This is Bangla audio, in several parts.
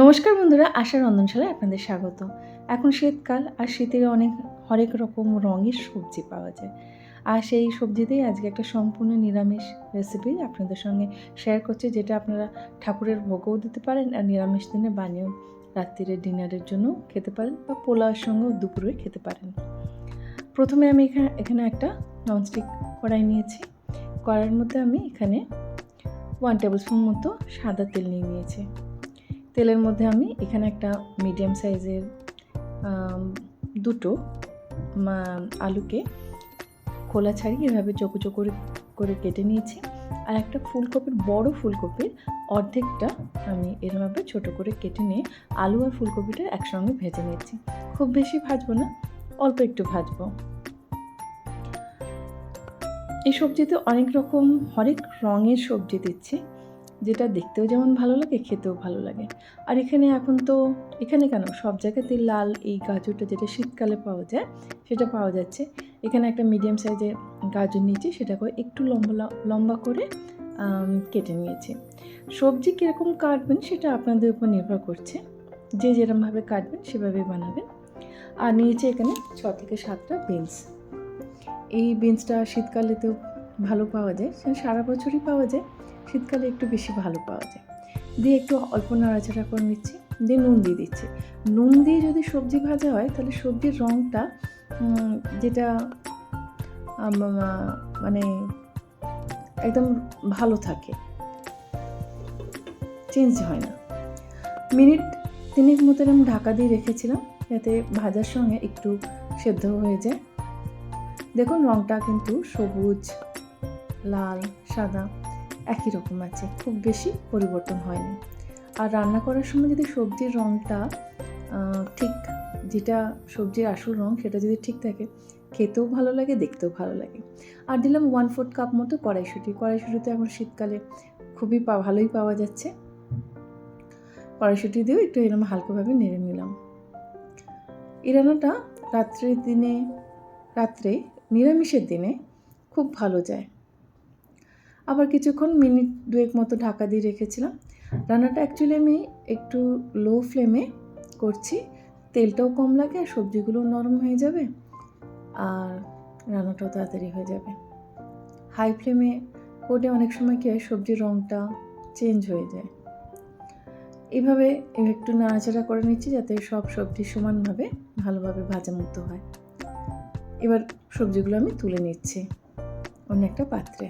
নমস্কার বন্ধুরা, আশা রন্ধনশালায় আপনাদের স্বাগত। এখন শীতকাল আর শীতের অনেক, হরেক রকম রঙের সবজি পাওয়া যায়। আর সেই সবজিতেই আজকে একটা সম্পূর্ণ নিরামিষ রেসিপি আপনাদের সঙ্গে শেয়ার করছি, যেটা আপনারা ঠাকুরের ভোগও দিতে পারেন আর নিরামিষ দিনে বানিয়েও রাত্রিরে ডিনারের জন্য খেতে পারেন বা পোলাওয়ের সঙ্গেও দুপুরে খেতে পারেন। প্রথমে আমি এখানে এখানে একটা ননস্টিক কড়াই নিয়েছি। কড়াইয়ের মধ্যে আমি এখানে ওয়ান টেবিল স্পুন মতো সাদা তেল নিয়ে নিয়েছি। তেলের মধ্যে আমি এখানে একটা মিডিয়াম সাইজের দুটো আলুকে খোলা ছাড়িয়ে এভাবে চোখো করে করে কেটে নিয়েছি। আর একটা ফুলকপির, বড় ফুলকপির অর্ধেকটা আমি এরমভাবে ছোট করে কেটে নিয়ে আলু আর ফুলকপিটা একসঙ্গে ভেজে নিয়েছি। খুব বেশি ভাজবো না, অল্প একটু ভাজবো। এই সবজিতে অনেক রকম, হরেক রঙের সবজি দিচ্ছি। যেটা দেখতেও যেমন ভালো লাগে, খেতেও ভালো লাগে। আর এখানে এখন তো, এখানে কেন? সব জায়গাতে লাল এই গাজরটা যেটা শীতকালে পাওয়া যায়, সেটা পাওয়া যাচ্ছে। এখানে একটা মিডিয়াম সাইজের গাজর নিয়েছি, সেটাকে একটু লম্বা লম্বা করে কেটে নিয়েছি। সবজি কীরকম কাটবেন সেটা আপনাদের উপর নির্ভর করছে। যে যেরমভাবে কাটবেন সেভাবেই বানাবেন। আর নিয়েছি এখানে ছ থেকে সাতটা বিনস এই বিনসটা শীতকালেতেও ভালো পাওয়া যায়, সারা বছরই পাওয়া যায়। শীতকালে একটু বেশি ভালো পাওয়া যায়। দিয়ে একটু অল্প নাড়াচাড়া করে নিচ্ছি, দিয়ে নুন দিয়ে দিচ্ছি। নুন দিয়ে যদি সবজি ভাজা হয়, তাহলে সবজির রঙটা যেটা মানে একদম ভালো থাকে। চেঞ্জ হয় না। মিনিট তিনেক মতো আমি ঢাকা দিয়ে রেখেছিলাম, যাতে ভাজার সঙ্গে একটু সেদ্ধ হয়ে যায়। দেখুন রঙটা কিন্তু সবুজ, লাল, সাদা। একই রকম আছে, খুব বেশি পরিবর্তন হয়নি। আর রান্না করার সময় যদি সবজির রঙটা ঠিক যেটা সবজির আসল রঙ সেটা যদি ঠিক থাকে, খেতেও ভালো লাগে, দেখতেও ভালো লাগে। আর দিলাম ওয়ান ফোর্থ কাপ মতো কড়াইশুঁটি। কড়াইশুঁটিতে এখন শীতকালে খুবই ভালোই পাওয়া যাচ্ছে। কড়াইশুঁটি দিয়েও একটু এরকম হালকাভাবে নেড়ে নিলাম। এই রান্নাটা রাত্রের দিনে, রাত্রে নিরামিষের দিনে খুব ভালো যায়। আবার কিছুক্ষণ মিনিট দুয়েক মতো ঢাকা দিয়ে রেখেছিলাম। রান্নাটা অ্যাকচুয়ালি আমি একটু লো ফ্লেমে করছি। তেলটাও কম লাগে আর সবজিগুলো নরম হয়ে যাবে আর রান্নাটাও তাড়াতাড়ি হয়ে যাবে। হাই ফ্লেমে করলে অনেক সময় কি হয়, সবজির রঙটা চেঞ্জ হয়ে যায়। এভাবে একটু নাড়াচাড়া করে নিচ্ছি যাতে সব সবজি সমানভাবে ভালোভাবে ভাজা মতো হয়। এবার সবজিগুলো আমি তুলে নিচ্ছি অন্য একটা পাত্রে।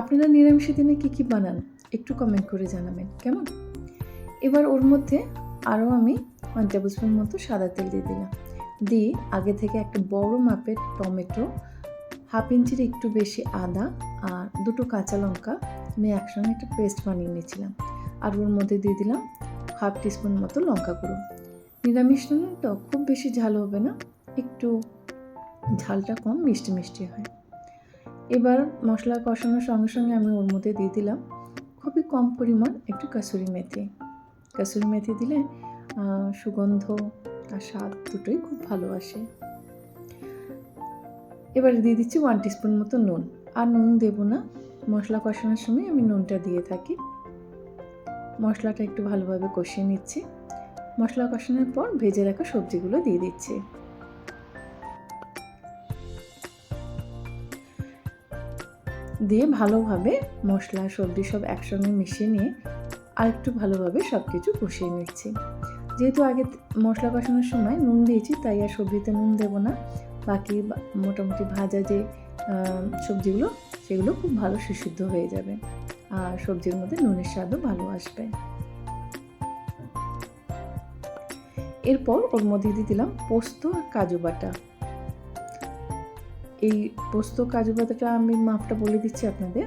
আপনারা নিরামিষের দিনে কী কী বানান? একটু কমেন্ট করে জানাবেন, কেমন? এবার ওর মধ্যে আরও আমি ওয়ান টেবিল স্পুন মতো সাদা তেল দিয়ে দিলাম। দিয়ে আগে থেকে একটা বড় মাপের টমেটো হাফ ইঞ্চির একটু বেশি আদা আর দুটো কাঁচা লঙ্কা আমি একসঙ্গে একটা পেস্ট বানিয়ে নিয়েছিলাম। আর ওর মধ্যে দিয়ে দিলাম হাফ টিস্পুন মতো লঙ্কা গুঁড়ো। নিরামিষ রান্না তো খুব বেশি ঝাল হবে না, একটু ঝালটা কম মিষ্টি মিষ্টি হয়। এবার মশলা কষানোর সঙ্গে সঙ্গে আমি ওর মধ্যে দিয়ে দিলাম খুবই কম পরিমাণ একটু কাসুরি মেথি। কাসুরি মেথি দিলে সুগন্ধ আর স্বাদ দুটোই খুব ভালো আসে। এবার দিয়ে দিচ্ছি ওয়ান টিস্পুন মতো নুন। আর নুন দেবো না, মশলা কষানোর সময় আমি নুনটা দিয়ে থাকি। মশলাটা একটু ভালোভাবে কষিয়ে নিচ্ছি। মশলা কষানোর পর ভেজে রাখা সবজিগুলো দিয়ে দিচ্ছি। দিয়ে ভালোভাবে মশলা, সবজি সব একসঙ্গে মিশিয়ে নিয়ে আর একটু ভালোভাবে সব কিছু কষিয়ে নিচ্ছি। যেহেতু আগে মশলা কষানোর সময় নুন দিয়েছি, তাই আর সবজিতে নুন দেবো না। বাকি মোটামুটি ভাজা যে সবজিগুলো, সেগুলো খুব ভালো সুসিদ্ধ হয়ে যাবে। আর সবজির মধ্যে নুনের স্বাদও ভালো আসবে। এরপর ওর মধ্যে দিয়ে দিলাম পোস্ত আর কাজু বাটা। এই পোস্ত কাজু বাটাটা আমি মাপটা বলে দিচ্ছি আপনাদের।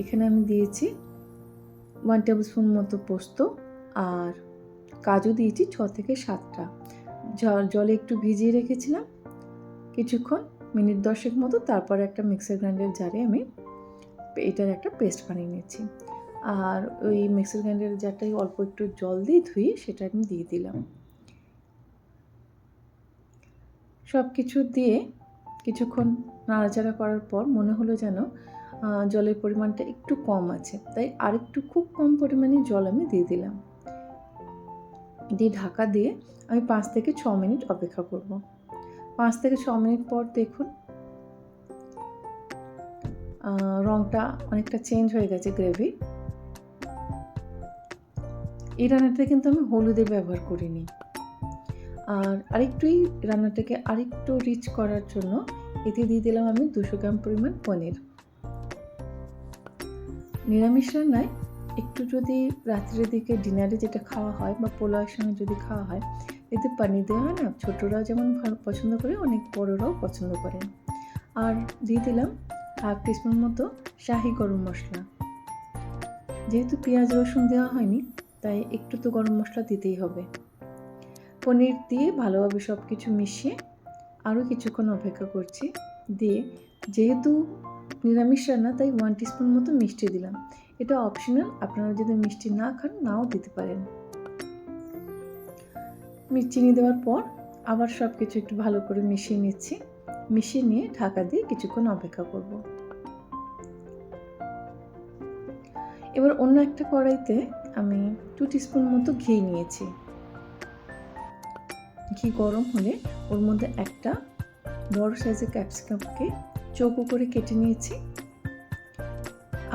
এখানে আমি দিয়েছি ওয়ান টেবিল স্পুন মতো পোস্ত আর কাজু দিয়েছি ছ থেকে সাতটা। জলে একটু ভিজিয়ে রেখেছিলাম কিছুক্ষণ, মিনিট দশেক মতো, তারপর একটা মিক্সার গ্রাইন্ডার জারে আমি এটার একটা পেস্ট বানিয়ে নিয়েছি। আর ওই মিক্সার গ্রাইন্ডার জারটাই অল্প একটু জল দিয়ে ধুয়ে সেটা আমি দিয়ে দিলাম। সব কিছু দিয়ে কিছুক্ষণ নাড়াচাড়া করার পর মনে হলো যেন জলের পরিমাণটা একটু কম আছে। তাই আরেকটু খুব কম পরিমাণে জল আমি দিয়ে দিলাম। দিয়ে ঢাকা দিয়ে আমি পাঁচ থেকে ছ মিনিট অপেক্ষা করব। পাঁচ থেকে ছ মিনিট পর দেখুন রঙটা অনেকটা চেঞ্জ হয়ে গেছে গ্রেভি। এই রান্নাটাতে কিন্তু আমি হলুদের ব্যবহার করিনি। আর আরেকটু এই রান্নাটাকে আরেকটু রিচ করার জন্য এতে দিয়ে দিলাম আমি দুশো গ্রাম পরিমাণ পনির। নিরামিষ রান্নায় একটু যদি রাত্রের দিকে ডিনারে যেটা খাওয়া হয় বা পোলাওয়ের সঙ্গে যদি খাওয়া হয়, এতে পানির দেওয়া হয় না, ছোটরাও যেমন পছন্দ করে, অনেক বড়রাও পছন্দ করে আর দিয়ে দিলাম হাফ টিস্পুন মতো শাহি গরম মশলা। যেহেতু পেঁয়াজ রসুন দেওয়া হয়নি, তাই একটু তো গরম মশলা দিতেই হবে। পনির দিয়ে ভালোভাবে সব কিছু মিশিয়ে আরও কিছুক্ষণ অপেক্ষা করছি। দিয়ে যেহেতু নিরামিষ রান্না, তাই ওয়ান টিস্পুন মতো মিষ্টি দিলাম। এটা অপশনাল আপনারা যদি মিষ্টি না খান, নাও দিতে পারেন। চিনি দেওয়ার পর আবার সব কিছু একটু ভালো করে মিশিয়ে নিচ্ছি। মিশিয়ে নিয়ে ঢাকা দিয়ে কিছুক্ষণ অপেক্ষা করব। এবার অন্য একটা কড়াইতে আমি টু টিস্পুন মতো ঘি নিয়েছি। ঘি গরম হলে ওর মধ্যে একটা বড় সাইজের ক্যাপসিকামকে চৌকো করে কেটে নিয়েছি।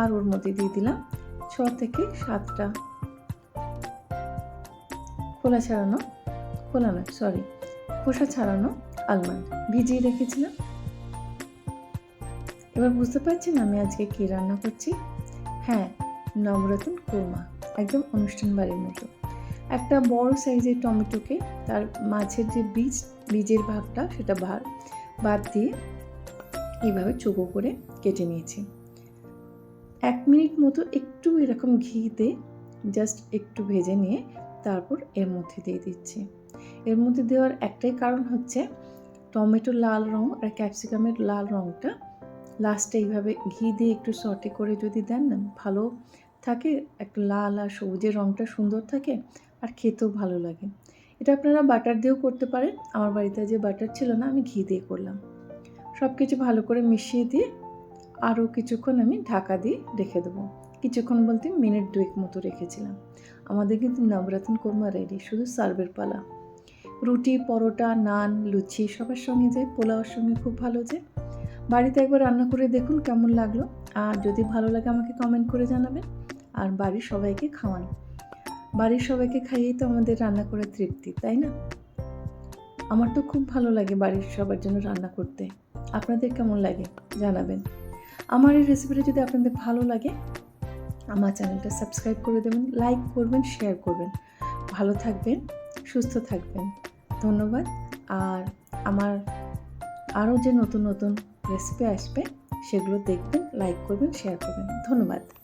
আর ওর মধ্যে দিয়ে দিলাম ছ থেকে সাতটা খোলা ছাড়ানো, খোলা না সরি খোসা ছাড়ানো আলমন্ড ভিজিয়ে রেখেছিলাম। এবার বুঝতে পারছেন আমি আজকে কি রান্না করছি? হ্যাঁ নবরতন কোরমা, একদম অনুষ্ঠান বাড়ির মতো। একটা বড় সাইজের টমেটোকে তার মাছের যে বীজ, বীজের ভাগটা সেটা ভাগ বাদ দিয়ে এইভাবে চোখো করে কেটে নিয়েছি। এক মিনিট মতো একটু এরকম ঘিতে জাস্ট একটু ভেজে নিয়ে তারপর এর মধ্যে দিয়ে দিচ্ছি। এর মধ্যে দেওয়ার একটাই কারণ হচ্ছে টমেটোর লাল রং আর ক্যাপসিকামের লাল রংটা লাস্টে এইভাবে ঘি দিয়ে একটু সটে করে যদি দেন না ভালো থাকে। একটা লাল আর সবুজের রংটা সুন্দর থাকে। আর খেতেও ভালো লাগে। এটা আপনারা বাটার দিয়েও করতে পারেন। আমার বাড়িতে যে বাটার ছিল না, আমি ঘি দিয়ে করলাম। সব কিছু ভালো করে মিশিয়ে দিয়ে আরও কিছুক্ষণ আমি ঢাকা দিয়ে রেখে দেবো। কিছুক্ষণ বলতে মিনিট দুয়েক মতো রেখেছিলাম। আমাদের কিন্তু নবরত্ন কোরমা রেডি, শুধু সার্ভের পালা। রুটি, পরোটা, নান, লুচি সবার সঙ্গে যায় পোলাওর সঙ্গে খুব ভালো যায় বাড়িতে একবার রান্না করে দেখুন কেমন লাগল। আর যদি ভালো লাগে আমাকে কমেন্ট করে জানাবেন। আর বাড়ির সবাইকে খাওয়ান। বাড়ির সবাইকে খাইয়েই তো আমাদের রান্না করে তৃপ্তি, তাই না? আমার তো খুব ভালো লাগে বাড়ির সবার জন্য রান্না করতে। আপনাদের কেমন লাগে? জানাবেন। আমার এই রেসিপিটা যদি আপনাদের ভালো লাগে, আমার চ্যানেলটা সাবস্ক্রাইব করে দেবেন লাইক করবেন শেয়ার করবেন। ভালো থাকবেন, সুস্থ থাকবেন। ধন্যবাদ। আর আমার আরও যে নতুন নতুন রেসিপি আসবে, সেগুলো দেখবেন লাইক করবেন শেয়ার করবেন। ধন্যবাদ।